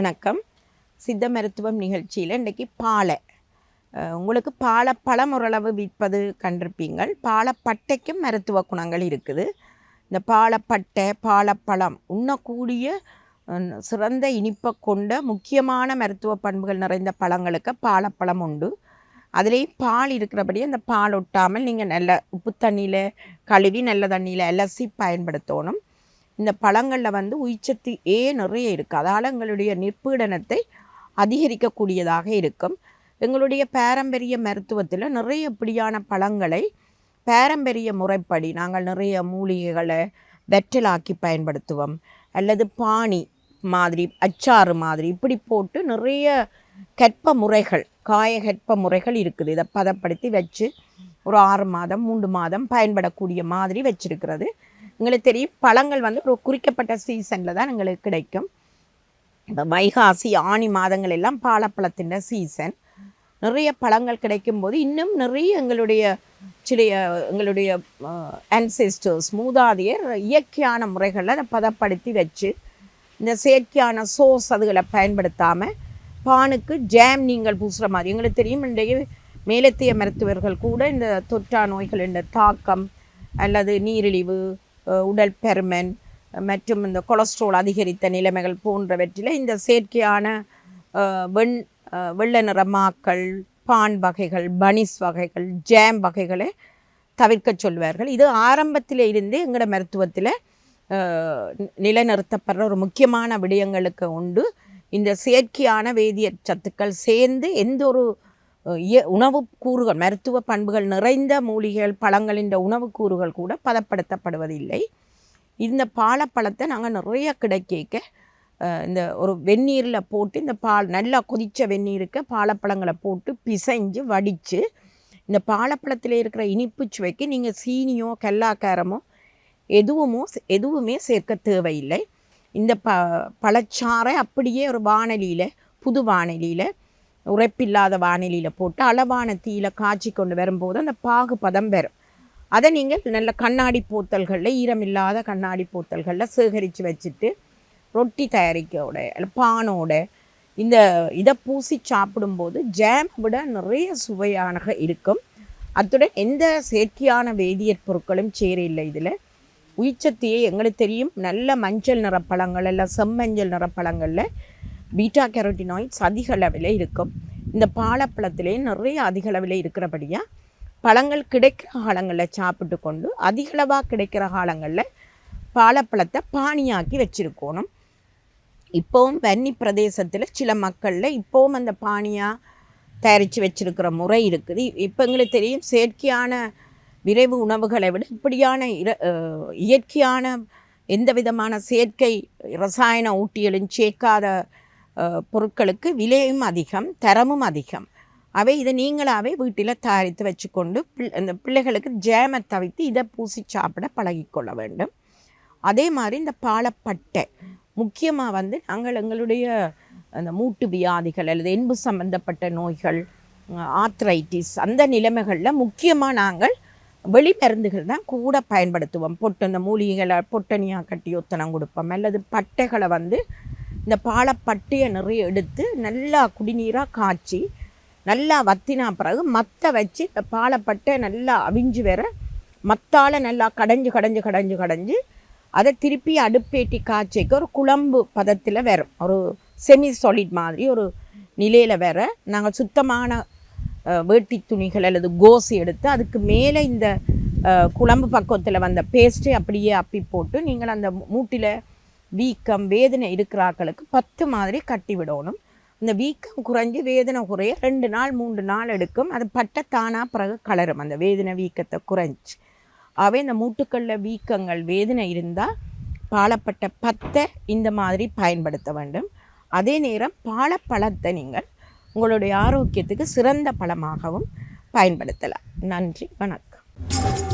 வணக்கம். சித்த மருத்துவம் நிகழ்ச்சியில் இன்றைக்கி பாலை. உங்களுக்கு பாலை பழம் ஓரளவு விற்பது கண்டிருப்பீங்கள். பாலப்பட்டைக்கும் மருத்துவ குணங்கள் இருக்குது. இந்த பாலப்பட்டை பாலப்பழம் உண்ணக்கூடிய சிறந்த இனிப்பை கொண்ட முக்கியமான மருத்துவ பண்புகள் நிறைந்த பழங்களுக்கு பாலப்பழம் உண்டு. அதுலேயும் பால் இருக்கிறபடி அந்த பால் ஒட்டாமல் நீங்கள் நல்ல உப்பு தண்ணியில் கழுவி நல்ல தண்ணியில் அலசி பயன்படுத்தணும். இந்த பழங்களில் வந்து உயிர்ச்சத்து ஏ நிறைய இருக்குது அதால் எங்களுடைய நிற்பீடனத்தை அதிகரிக்கக்கூடியதாக இருக்கும். எங்களுடைய பாரம்பரிய மருத்துவத்தில் நிறைய இப்படியான பழங்களை பாரம்பரிய முறைப்படி நாங்கள் நிறைய மூலிகைகளை வெற்றலாக்கி பயன்படுத்துவோம். அல்லது பாணி மாதிரி அச்சாறு மாதிரி இப்படி போட்டு நிறைய கற்ப முறைகள் காய கற்ப முறைகள் இருக்குது. இதை பதப்படுத்தி வச்சு ஒரு ஆறு மாதம் மூன்று மாதம் பயன்படக்கூடிய மாதிரி வச்சுருக்கிறது. எங்களுக்கு தெரியும் பழங்கள் வந்து ஒரு குறிக்கப்பட்ட சீசனில் தான் எங்களுக்கு கிடைக்கும். இந்த வைகாசி ஆனி மாதங்கள் எல்லாம் பாலப்பழத்தின் சீசன் நிறைய பழங்கள் கிடைக்கும்போது இன்னும் நிறைய எங்களுடைய சிலைய எங்களுடைய அன்செஸ்டர்ஸ் மூதாதையர் இயற்கையான முறைகளில் அதை பதப்படுத்தி வச்சு இந்த செயற்கையான சோஸ் அதுகளை பயன்படுத்தாமல் பானுக்கு ஜாம் நீங்கள் பூசுகிற மாதிரி. எங்களுக்கு தெரியும் இன்றைய மேலத்திய மருத்துவர்கள் கூட இந்த தொற்றா நோய்களின் தாக்கம் அல்லது நீரிழிவு உடல் பெருமன் மற்றும் இந்த கொலஸ்ட்ரால் அதிகரித்த நிலைமைகள் போன்றவற்றில் இந்த செயற்கையான வெண் வெள்ளை நிறமாக்கள் பான் வகைகள் பனிஸ் வகைகள் ஜாம் வகைகளை தவிர்க்க சொல்வார்கள். இது ஆரம்பத்தில் இருந்தே எங்களோட மருத்துவத்தில் நிலைநிறுத்தப்படுற ஒரு முக்கியமான விடயங்களுக்கு உண்டு. இந்த செயற்கையான வேதியியற் சத்துக்கள் சேர்ந்து எந்த ஒரு உணவு இய கூறுகள் மருத்துவ பண்புகள் நிறைந்த மூலிகைகள் பழங்களின் உணவு கூறுகள் கூட பதப்படுத்தப்படுவதில்லை. இந்த பாலப்பழத்தை நாங்கள் நிறைய கிடைக்க இந்த ஒரு வெந்நீரில் போட்டு இந்த பால் நல்லா கொதித்த வெந்நீருக்கு பாலப்பழங்களை போட்டு பிசைஞ்சு வடித்து இந்த பாலப்பழத்தில் இருக்கிற இனிப்பு சுவைக்கு நீங்கள் சீனியோ கல்லாக்காரமோ எதுவுமோ எதுவுமே சேர்க்க தேவையில்லை. இந்த ப பழச்சாறை அப்படியே ஒரு வானலியில் புது வானலியில் உரைப்பில்லாத வானிலையில் போட்டு அளவான தீயில் காய்ச்சி கொண்டு வரும்போது அந்த பாகு பதம் வரும். அதை நீங்கள் நல்ல கண்ணாடி போத்தல்களில் ஈரமில்லாத கண்ணாடி போத்தல்களில் சேகரித்து வச்சுட்டு ரொட்டி தயாரிக்கோட பானோட இந்த இதை பூசி சாப்பிடும்போது ஜாம் விட நிறைய சுவையாக இருக்கும். அத்துடன் எந்த செயற்கையான வேதியியற் பொருட்களும் சேரையில்லை இதில். உயிர்ச்சத்தையே எங்களுக்கு தெரியும். நல்ல மஞ்சள் நிற பழங்கள் எல்லாம் செம்மஞ்சள் நிற பழங்களில் பீட்டா கேரோட்டினாய்ட்ஸ் அதிக அளவில் இருக்கும். இந்த பாலப்பழத்திலே நிறைய அதிக அளவில் இருக்கிறபடியாக பழங்கள் கிடைக்கிற காலங்களில் சாப்பிட்டு கொண்டு அதிகளவாக கிடைக்கிற காலங்களில் பாலப்பழத்தை பானியாக்கி வச்சுருக்கணும். இப்போவும் வன்னி பிரதேசத்தில் சில மக்களில் இப்போவும் அந்த பானியாக தயாரித்து வச்சுருக்கிற முறை இருக்குது. இப்போ எங்களுக்கு தெரியும் செயற்கையான விரைவு உணவுகளை விட இப்படியான இர இயற்கையான எந்த விதமான செயற்கை ரசாயன ஊட்டிகளும் சேர்க்காத பொருட்களுக்கு விலையும் அதிகம் தரமும் அதிகம். அவை இதை நீங்களாகவே வீட்டில் தயாரித்து வச்சுக்கொண்டு பிள் அந்த பிள்ளைகளுக்கு ஜேமை தவிர்த்து இதை பூசி சாப்பிட பழகிக்கொள்ள வேண்டும். அதே மாதிரி இந்த பாலப்பட்டை முக்கியமாக வந்து நாங்கள் எங்களுடைய அந்த மூட்டு வியாதிகள் அல்லது எண்பு சம்பந்தப்பட்ட நோய்கள் ஆத்ரைட்டிஸ் அந்த நிலைமைகளில் முக்கியமாக நாங்கள் வெளி மருந்துகள் தான் கூட பயன்படுத்துவோம். பொட்டு அந்த மூலிகைகளை பொட்டனியாக கட்டி ஒத்தனம் கொடுப்போம். அல்லது பட்டைகளை வந்து இந்த பாலப்பட்டியை நிறைய எடுத்து நல்லா குடிநீராக காய்ச்சி நல்லா வத்தினா பிறகு மத்த வச்சு இந்த பாலப்பட்டை நல்லா அவிஞ்சு வர மத்தால் நல்லா கடைஞ்சு கடைஞ்சு கடைஞ்சு கடைஞ்சு அதை திருப்பி அடுப்பேட்டி காய்ச்சிக்க ஒரு குழம்பு பதத்தில் வரும் ஒரு செமி சாலிட் மாதிரி ஒரு நிலையில் வேற நாங்கள் சுத்தமான வேட்டி துணிகள் அல்லது கோசி எடுத்து அதுக்கு மேலே இந்த குழம்பு பக்கத்தில் வந்த பேஸ்ட்டை அப்படியே அப்பி போட்டு நீங்கள் அந்த மூட்டில் வீக்கம் வேதனை இருக்கிறாக்களுக்கு பத்து மாதிரி கட்டி விடணும். இந்த வீக்கம் குறைஞ்சி வேதனை குறைய ரெண்டு நாள் மூன்று நாள் எடுக்கும். அது பட்ட தானாக பிறகு கலரும். அந்த வேதனை வீக்கத்தை குறைஞ்சி. ஆகவே இந்த மூட்டுக்கல்ல வீக்கங்கள் வேதனை இருந்தால் பாலப்பட்ட பத்தை இந்த மாதிரி பயன்படுத்த வேண்டும். அதே நேரம் பாலப்பழத்தை நீங்கள் உங்களுடைய ஆரோக்கியத்துக்கு சிறந்த பழமாகவும் பயன்படுத்தலாம். நன்றி வணக்கம்.